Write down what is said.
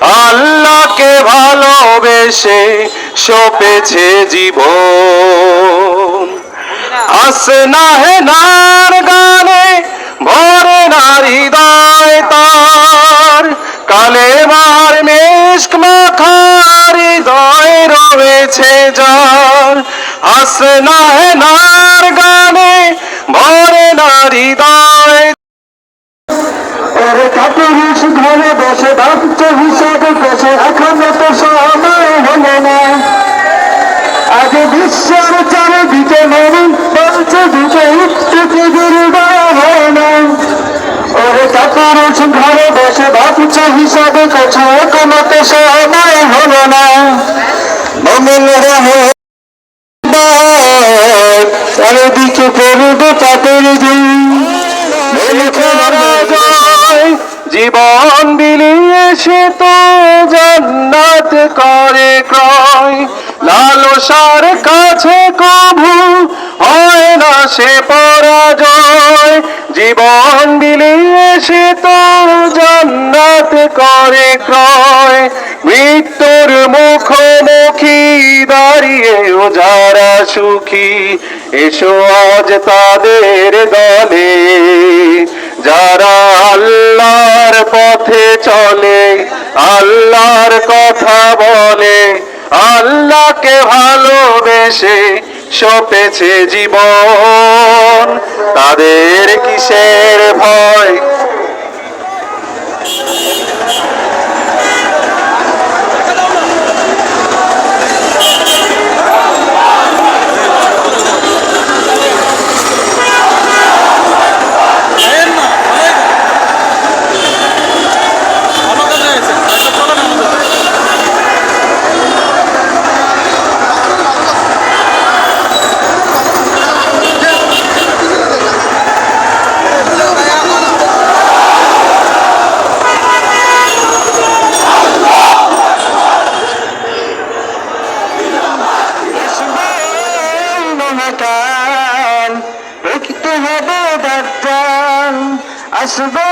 আল্লাহকে ভালোবেসে সপেছে জীবন। আসনা হে নার গানে, ভরে নারী দায় তার। কালে মার মেশক মাখার হৃদয় রয়েছে যার। আসনা হে নার গানে, ভরে নারী দায় ঘরে বসে, বাচ্চা বসে এখনও তো সময় হলো না। আগে বিশ্বের চারিদিকে মরুন বলছে দিকে উঠতে হয় না ওরে কাপুরুষ ঘরে বসে বাচ্চা হিসাবে বসে এখনও তো সময় হলো না। মমিন রহে জীবন বিলিয়ে সে তো জান্নাত করে ক্রয়। লালসার কাছে কভু হয় না সে পরাজয়। জীবন বিলিয়ে সে তো জান্নাত করে ক্রয়। মৃত্যুর মুখোমুখি দাঁড়িয়েও যারা সুখী, এসো আজ তাদের দলে। যারা চলে আল্লাহর কথা বলে আল্লাহকে ভালোবেসে সপেছে জীবন। তাদের কিসের ভয় এর না ভালোই তো। ভালো কাজে হয়েছে একটা চলে না আমাদের মহাকাল দেখতে হবে দাজ্জাল আসবে